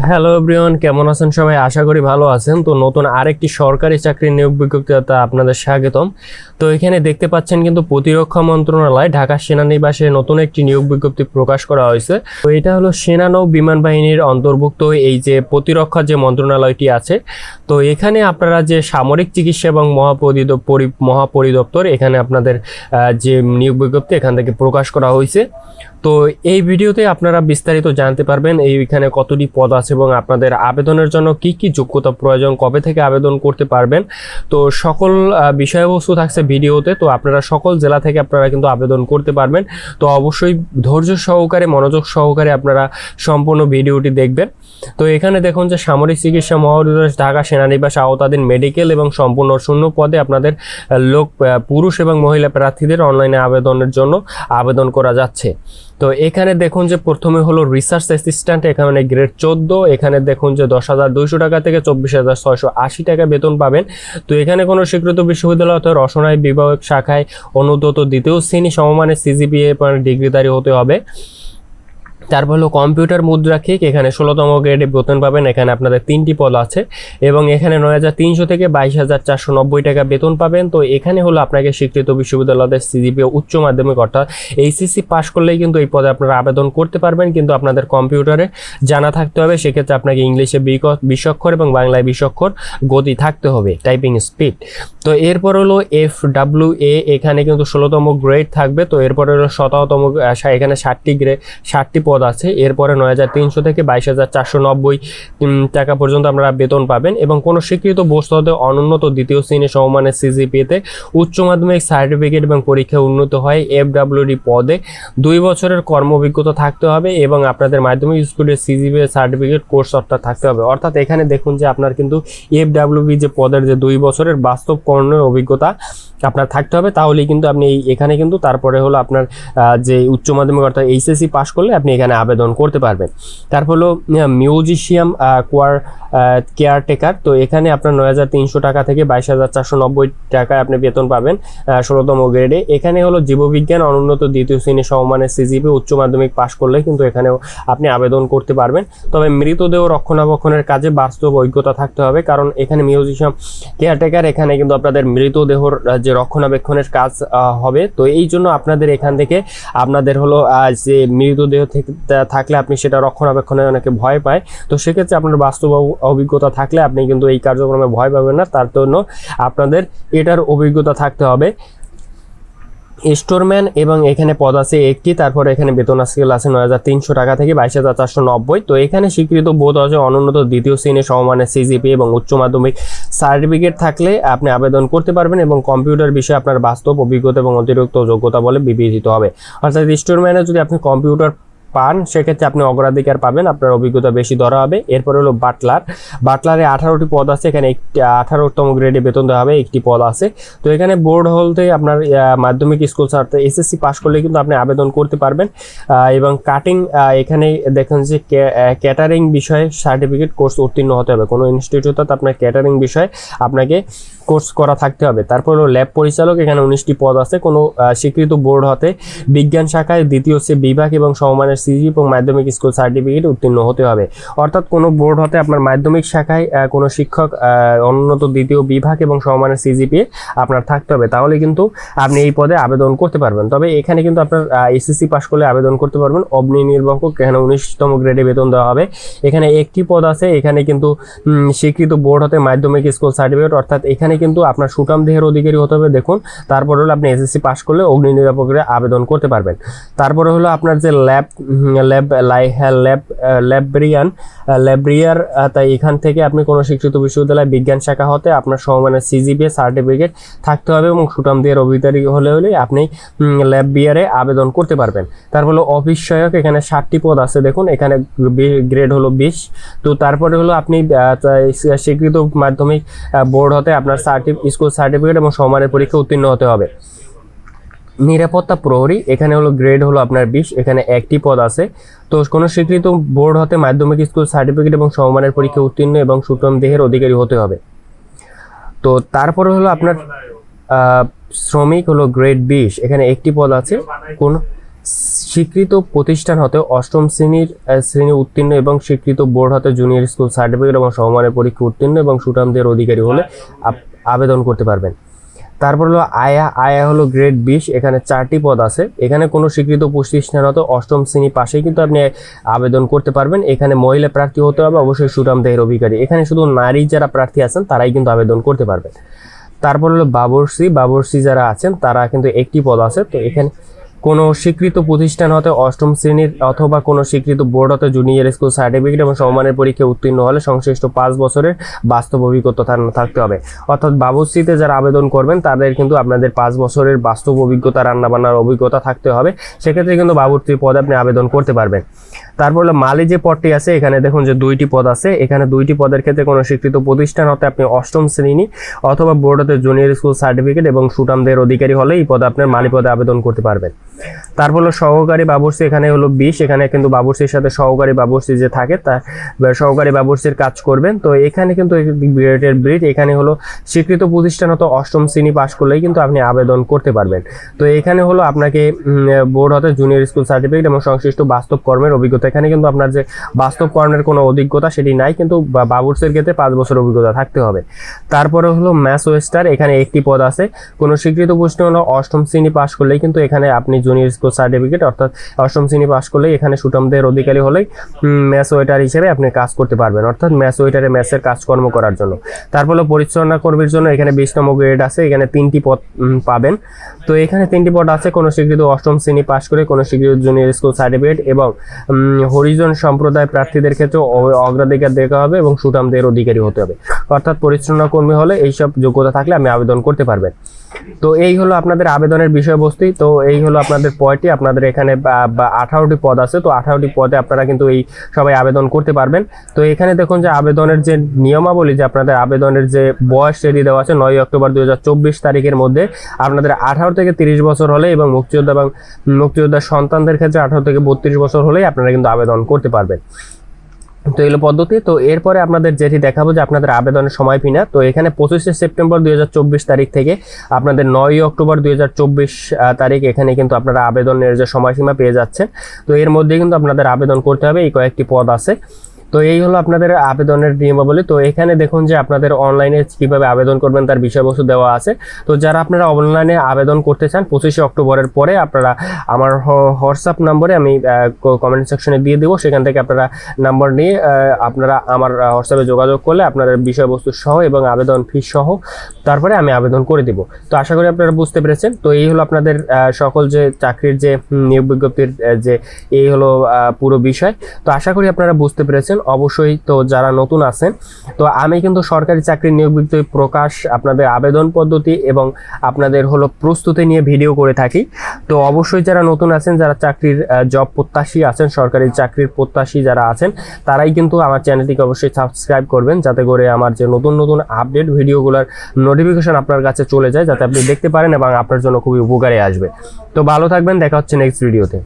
Hello everyone কেমন আছেন সবাই? আশা করি ভালো আছেন। তো নতুন আরেকটি সরকারি চাকরির নিয়োগ বিজ্ঞপ্তিতে আপনাদের স্বাগতম। তো এখানে দেখতে পাচ্ছেন কিন্তু প্রতিরক্ষা মন্ত্রণালয়, ঢাকা সেনানিবাসে নতুন একটি নিয়োগ বিজ্ঞপ্তি প্রকাশ করা হয়েছে। তো এটা হলো সেনানৌ বিমান বাহিনীর অন্তর্ভুক্ত এই যে প্রতিরক্ষা যে মন্ত্রণালয়টি আছে। তো এখানে আপনারা যে সামরিক চিকিৎসা এবং মহাপরিদ পরি- মহাপরিদপ্তর, এখানে আপনাদের যে নিয়োগ বিজ্ঞপ্তি এখান থেকে প্রকাশ করা হয়েছে। তো এই ভিডিওতে আপনারা বিস্তারিত জানতে পারবেন এইখানে কতটি পদ আছে এবং আপনাদের আবেদনের জন্য কি কি যোগ্যতা প্রয়োজন, কবে থেকে আবেদন করতে পারবেন। তো সকল বিষয়বস্তু থাকছে ভিডিওতে, তো আপনারা সকল জেলা থেকে আপনারা কিন্তু আবেদন করতে পারবেন। তো অবশ্যই ধৈর্য সহকারে, মনোযোগ সহকারে আপনারা সম্পূর্ণ ভিডিওটি দেখবেন। তো এখানে দেখুন যে সামরিক চিকিৎসা মহানির্দেশ ঢাকা সেনানিবাস আওতাধীন মেডিকেল এবং সম্পূর্ণ শূন্য পদে আপনাদের লোক পুরুষ এবং মহিলা প্রার্থীদের অনলাইনে আবেদনের জন্য আবেদন করা যাচ্ছে। তো এখানে দেখুন যে প্রথমে হলো রিসার্চ অ্যাসিস্ট্যান্ট এখানে গ্রেড চোদ্দ, এখানে দেখুন যে দশ হাজার দুইশো টাকা থেকে চব্বিশ হাজার ছয়শো আশি টাকা বেতন পাবেন। তো এখানে কোনো স্বীকৃত বিশ্ববিদ্যালয় অথবা রসনায় বিভাগ শাখায় অনুদ্যত দ্বিতীয় শ্রেণি সমমানের সিজিপিএ ডিগ্রিধারী হতে হবে। তারপর হলো কম্পিউটার মুদ্রা মুদ্রাক্ষিক এখানে ষোলোতম গ্রেডে বেতন পাবেন, এখানে আপনাদের তিনটি পদ আছে। এবং এখানে নয় হাজার তিনশো থেকে বাইশ হাজার চারশো নব্বই টাকা বেতন পাবেন। তো এখানে হলো আপনাকে স্বীকৃত বিশ্ববিদ্যালয়ের সিজিপি, উচ্চ মাধ্যমিক অর্থাৎ এইচএসসি পাশ করলেই কিন্তু এই পদে আপনারা আবেদন করতে পারবেন। কিন্তু আপনাদের কম্পিউটারে জানা থাকতে হবে, সেক্ষেত্রে আপনাকে ইংলিশে বিশক্ষর এবং বাংলায় বিশক্ষর গতি থাকতে হবে টাইপিং স্পিড তো এরপর হলো এফ ডাব্লিউ এ এখানে কিন্তু ষোলোতম গ্রেড থাকবে। তো এরপরে হলো শততম এখানে ষাটটি গ্রেড ষাটটি পদ আছে। এরপরে নয় হাজার তিনশো থেকে বাইশ হাজার চারশো নব্বই টাকা পর্যন্ত আপনারা বেতন পাবেন এবং কোনো স্বীকৃত বস্তু হতে অনুন্নত দ্বিতীয় শ্রেণি সমমানের সিজিপিএতে উচ্চ মাধ্যমিক সার্টিফিকেট এবং পরীক্ষায় উন্নত হয় এফ ডাব্লিউডি পদে। দুই বছরের কর্ম অভিজ্ঞতা থাকতে হবে এবং আপনাদের মাধ্যমিক স্কুলের সিজিপিএ সার্টিফিকেট কোর্স অর্থাৎ থাকতে হবে। অর্থাৎ এখানে দেখুন যে আপনার কিন্তু এফ ডাব্লিউবি যে পদের যে দুই বছরের বাস্তব কর্মের অভিজ্ঞতা আপনার থাকতে হবে। তাহলেই কিন্তু আপনি এখানে কিন্তু তারপরে হলো আপনার যে উচ্চ মাধ্যমিক অর্থাৎ এইচএসসি পাস করলে আপনি এখানে আবেদন করতে পারবেন। তারপর হলো মিউজিশিয়াম কোয়ার কেয়ারটেকার তো এখানে আপনার নয় হাজার তিনশো টাকা থেকে বাইশ হাজার চারশো নব্বই টাকায় আপনি বেতন পাবেন ষোলোতম গ্রেডে এখানে হলো জীববিজ্ঞান, অনুন্নত দ্বিতীয় শ্রেণি সমমানের সিজিপি উচ্চ মাধ্যমিক পাশ করলে কিন্তু এখানেও আপনি আবেদন করতে পারবেন। তবে মৃতদেহ রক্ষণাবেক্ষণের কাজে বাস্তব অভিজ্ঞতা থাকতে হবে, কারণ এখানে মিউজিশিয়াম কেয়ারটেকার এখানে কিন্তু আপনাদের মৃতদেহর যে রক্ষণাবেক্ষণের কাজ হবে। তো এই জন্য আপনাদের এখান থেকে, আপনাদের হলো যে মৃতদেহ থেকে থাকলে আপনি সেটা রক্ষণাবেক্ষণে অনেকে ভয় পায়। তো সেক্ষেত্রে আপনার বাস্তব অভিজ্ঞতা থাকলে আপনি কিন্তু এই কার্যক্রমে ভয় পাবেন না। তার জন্য আপনাদের এটার অভিজ্ঞতা থাকতে হবে। স্টোরম্যান এবং এখানে পদ আছে একটি, তারপরে এখানে বেতন স্কেল আছে নয় হাজার তিনশো টাকা থেকে বাইশ হাজার চারশো নব্বই। তো এখানে স্বীকৃত বোধ আছে অনুন্নত দ্বিতীয় শ্রেণি সমমানের সিজিপি এবং উচ্চ মাধ্যমিক সার্টিফিকেট থাকলে আপনি আবেদন করতে পারবেন এবং কম্পিউটার বিষয়ে আপনার বাস্তব অভিজ্ঞতা এবং অতিরিক্ত যোগ্যতা বলে বিবেচিত হবে। অর্থাৎ স্টোরম্যানে যদি আপনি কম্পিউটার পান, সেক্ষেত্রে আপনি অগ্রাধিকার পাবেন, আপনার অভিজ্ঞতা বেশি ধরা হবে। এরপরে হলো বাটলার। বাটলারে আঠারোটি পদ আছে, এখানে একটি, আঠারোতম গ্রেডে বেতন দেওয়া হবে, একটি পদ আছে। তো এখানে বোর্ড হলতে আপনার মাধ্যমিক স্কুল অর্থাৎ এসএসসি পাস করলে কিন্তু আপনি আবেদন করতে পারবেন। এবং কাটিং এখানে দেখেন যে ক্যাটারিং বিষয়ে সার্টিফিকেট কোর্স উত্তীর্ণ হতে হবে। কোনো ইনস্টিটিউটত আপনার ক্যাটারিং বিষয়ে আপনাকে কোর্স করা থাকতে হবে। তারপর হলো ল্যাব পরিচালক, এখানে উনিশটি পদ আছে। কোনো স্বীকৃত বোর্ড হতে বিজ্ঞান শাখায় দ্বিতীয় সে বিভাগ এবং সমমানের সিজি এবং মাধ্যমিক স্কুল সার্টিফিকেট উত্তীর্ণ হতে হবে। অর্থাৎ কোনো বোর্ড হতে আপনার মাধ্যমিক শাখায় কোনো শিক্ষক উন্নত দ্বিতীয় বিভাগ এবং সমমানের সিজিপিএ আপনার থাকতে হবে। তাহলে কিন্তু আপনি এই পদে আবেদন করতে পারবেন। তবে এখানে কিন্তু আপনার এসএসসি পাস করলে আবেদন করতে পারবেন। অগ্নি নির্বাহক এখানে উনিশতম গ্রেডে বেতন দেওয়া হবে। এখানে একটি পদ আছে। এখানে কিন্তু স্বীকৃত বোর্ড হতে মাধ্যমিক স্কুল সার্টিফিকেট। অর্থাৎ এখানে কিন্তু আপনার সুটাম দেহের অধিকারী হতে হবে। দেখুন, তারপর হলো আপনি এসএসসি পাস করলে অগ্নি নিরাপকের আবেদন করতে পারবেন। তারপরে হলো আপনার যে ল্যাব ল্যাব, লাই ল্যাব ল্যাব্রিয়ান। ল্যাব্রিয়ার তাই এখান থেকে আপনি কোনো শিক্ষিত বিশ্ববিদ্যালয় বিজ্ঞান শাখা হতে আপনার সমমানের সিজিপিএ সার্টিফিকেট থাকতে হবে এবং সুটাম দিয়ে অভিকারী হলে হলে আপনি ল্যাব বিয়ারে আবেদন করতে পারবেন। তারপর হলো অফিস এখানে ষাটটি পদ আছে, দেখুন, এখানে গ্রেড হলো বিশ। তো তারপরে হলো আপনি স্বীকৃত মাধ্যমিক বোর্ড হতে আপনার স্কুল সার্টিফিকেট এবং সমানের পরীক্ষা উত্তীর্ণ হতে হবে। নিরাপত্তা প্রহরী, এখানে হলো গ্রেড হলো আপনার বিশ, এখানে একটি পদ আছে। তো কোনো স্বীকৃত বোর্ড হতে মাধ্যমিক স্কুল সার্টিফিকেট এবং সমমানের পরীক্ষা উত্তীর্ণ এবং সুটম দেহের অধিকারী হতে হবে। তো তারপরে হলো আপনার শ্রমিক হলো গ্রেড বিশ, এখানে একটি পদ আছে। কোন স্বীকৃত প্রতিষ্ঠান হতে অষ্টম শ্রেণির শ্রেণি উত্তীর্ণ এবং স্বীকৃত বোর্ড হতে জুনিয়র স্কুল সার্টিফিকেট এবং সমমানের পরীক্ষা উত্তীর্ণ এবং সুঠামদের অধিকারী হলে আবেদন করতে পারবেন। তারপর হলো আয়া আয়া হলো গ্রেড বিশ, এখানে চারটি পদ আছে। এখানে কোনো স্বীকৃত প্রতিষ্ঠান হতো অষ্টম শ্রেণি পাশেই কিন্তু আপনি আবেদন করতে পারবেন। এখানে মহিলা প্রার্থী হতে হবে, অবশ্যই সুরাম দেহের অধিকারী। এখানে শুধু নারী যারা প্রার্থী আছেন, তারাই কিন্তু আবেদন করতে পারবেন। তারপর হলো বাবরসি বাবরসি যারা আছেন, তারা কিন্তু একটি পদ আছে। তো এখানে কোনো স্বীকৃত প্রতিষ্ঠান হতে অষ্টম শ্রেণির অথবা কোনো স্বীকৃত বোর্ড হতে জুনিয়র স্কুল সার্টিফিকেট এবং সমমানের পরীক্ষায় উত্তীর্ণ হলে সংশ্লিষ্ট পাঁচ বছরের বাস্তব অভিজ্ঞতা থাকতে হবে। অর্থাৎ বাবুশ্রীতে যারা আবেদন করবেন, তাদের কিন্তু আপনাদের পাঁচ বছরের বাস্তব অভিজ্ঞতা, রান্নাবান্নার অভিজ্ঞতা থাকতে হবে। সেক্ষেত্রে কিন্তু বাবুর্তির পদে আপনি আবেদন করতে পারবেন। তারপর হলো মালি যে পদটি আছে, এখানে দেখুন যে দুইটি পদ আছে। এখানে দুইটি পদের ক্ষেত্রে কোনো স্বীকৃত প্রতিষ্ঠান হতে আপনি অষ্টম শ্রেণি অথবা বোর্ড হতে জুনিয়র স্কুল সার্টিফিকেট এবং সুটামদের অধিকারী হলে এই পদে আপনার মালি পদে আবেদন করতে পারবেন। তারপর হলো সহকারী বাবুর্চি, এখানে হলো বিশ, এখানে কিন্তু বাবুর্চির সাথে সহকারী বাবুর্চি যে থাকে, তা সহকারী বাবুর্চির কাজ করবেন। তো এখানে কিন্তু গ্রেডের ব্রিড এখানে হলো স্বীকৃত প্রতিষ্ঠান হতো অষ্টম শ্রেণি পাশ করলেই কিন্তু আপনি আবেদন করতে পারবেন। তো এখানে হলো আপনাকে বোর্ড হতে জুনিয়র স্কুল সার্টিফিকেট এবং সংশ্লিষ্ট বাস্তব কর্মের অভিজ্ঞতা। এখানে কিন্তু আপনার যে বাস্তব কর্মের কোনো অভিজ্ঞতা সেটি নাই, কিন্তু বা- বাবুর্চির ক্ষেত্রে পাঁচ বছর অভিজ্ঞতা থাকতে হবে। তারপরে হলো ম্যাথ ওয়েস্টার এখানে একটি পদ আছে। কোনো স্বীকৃত প্রশ্ন হলো অষ্টম শ্রেণি পাশ করলেই কিন্তু এখানে আপনি জুনিয়র স্কুল সার্টিফিকেট, অর্থাৎ অষ্টম শ্রেণি পাশ করলেই এখানে সুটমদের অধিকারী হলেই ম্যাথ ওয়েটার হিসেবে আপনি কাজ করতে পারবেন, অর্থাৎ ম্যাথ ওয়েটারে ম্যাথের কাজকর্ম করার জন্য। তারপর পরিচালনা কর্মীর জন্য এখানে বিশ নম্বর গ্রেড আছে, এখানে তিনটি পদ পাবেন। তো এখানে তিনটি পদ আছে, কোনো স্বীকৃত অষ্টম শ্রেণি পাশ করে কোনো স্বীকৃত জুনিয়র স্কুল সার্টিফিকেট এবং হরিজন সম্প্রদায় প্রার্থীদের ক্ষেত্রে অগ্রাধিকার দেওয়া হবে এবং সুতামদের অধিকারী হতে হবে। অর্থাৎ পরিচ্ছন্ন কর্মী হলে এইসব যোগ্যতা থাকলে আপনি আবেদন করতে পারবেন। তো এই হলো আপনাদের আবেদনের বিষয়বস্তু। তো এই হলো আপনাদের পয়টি আপনাদের এখানে আঠারোটি পদ আছে। তো আঠারোটি পদে আপনারা কিন্তু এই সবাই আবেদন করতে পারবেন। তো এখানে দেখুন যে আবেদনের যে নিয়মাবলী, যে আপনাদের আবেদনের যে বয়স সেটি দেওয়া আছে নয় অক্টোবর দুই হাজার চব্বিশ তারিখের মধ্যে। আপনাদের আঠারো থেকে তিরিশ বছর হলে এবং মুক্তিযোদ্ধা এবং মুক্তিযোদ্ধার সন্তানদের ক্ষেত্রে আঠারো থেকে বত্রিশ বছর হলেই আপনারা কিন্তু আবেদন করতে পারবেন। তো এগুলো পদ্ধতি। তো এরপরে আপনাদের যেটি দেখাবো যে আপনাদের আবেদনের সময় ফিনা তো এখানে পঁচিশে সেপ্টেম্বর দুই হাজার চব্বিশ তারিখ থেকে আপনাদের নয়ই অক্টোবর দুই হাজার চব্বিশ তারিখ এখানে কিন্তু আপনারা আবেদনের যে সময়সীমা পেয়ে যাচ্ছেন। তো এর মধ্যে কিন্তু আপনাদের আবেদন করতে হবে, এই কয়েকটি পদ আছে। তো এই হলো আপনাদের আবেদনের নিয়মাবলী। তো এখানে দেখুন যে আপনাদের অনলাইনে কীভাবে আবেদন করবেন, তার বিষয়বস্তু দেওয়া আছে। তো যারা আপনারা অনলাইনে আবেদন করতে চান, পঁচিশে অক্টোবরের পরে আপনারা আমার হোয়াটসঅ্যাপ নম্বরে আমি কমেন্ট সেকশনে দিয়ে দেবো। সেখান থেকে আপনারা নাম্বার নিয়ে আপনারা আমার হোয়াটসঅ্যাপে যোগাযোগ করলে আপনাদের বিষয়বস্তু সহ এবং আবেদন ফি সহ তারপরে আমি আবেদন করে দিব। তো আশা করি আপনারা বুঝতে পেরেছেন। তো এই হলো আপনাদের সকল যে চাকরির যে নিয়োগ বিজ্ঞপ্তির যে এই হলো পুরো বিষয়। তো আশা করি আপনারা বুঝতে পেরেছেন। অবশ্যই তো যারা নতুন আছেন, তো আমি কিন্তু সরকারি চাকরির নিয়োগ বিজ্ঞপ্তি প্রকাশ, আপনাদের আবেদন পদ্ধতি এবং আপনাদের হলো প্রস্তুতি নিয়ে ভিডিও করে থাকি। তো অবশ্যই যারা নতুন আছেন, যারা চাকরির জব প্রত্যাশী আছেন, সরকারি চাকরির প্রত্যাশী যারা আছেন, তারাই কিন্তু আমার চ্যানেলটিকে অবশ্যই সাবস্ক্রাইব করবেন, যাতে করে আমার যে নতুন নতুন আপডেট ভিডিওগুলোর নোটিফিকেশন আপনার কাছে চলে যায়, যাতে আপনি দেখতে পারেন এবং আপনার জন্য খুবই উপকারে আসবে। তো ভালো থাকবেন, দেখা হচ্ছে নেক্সট ভিডিওতে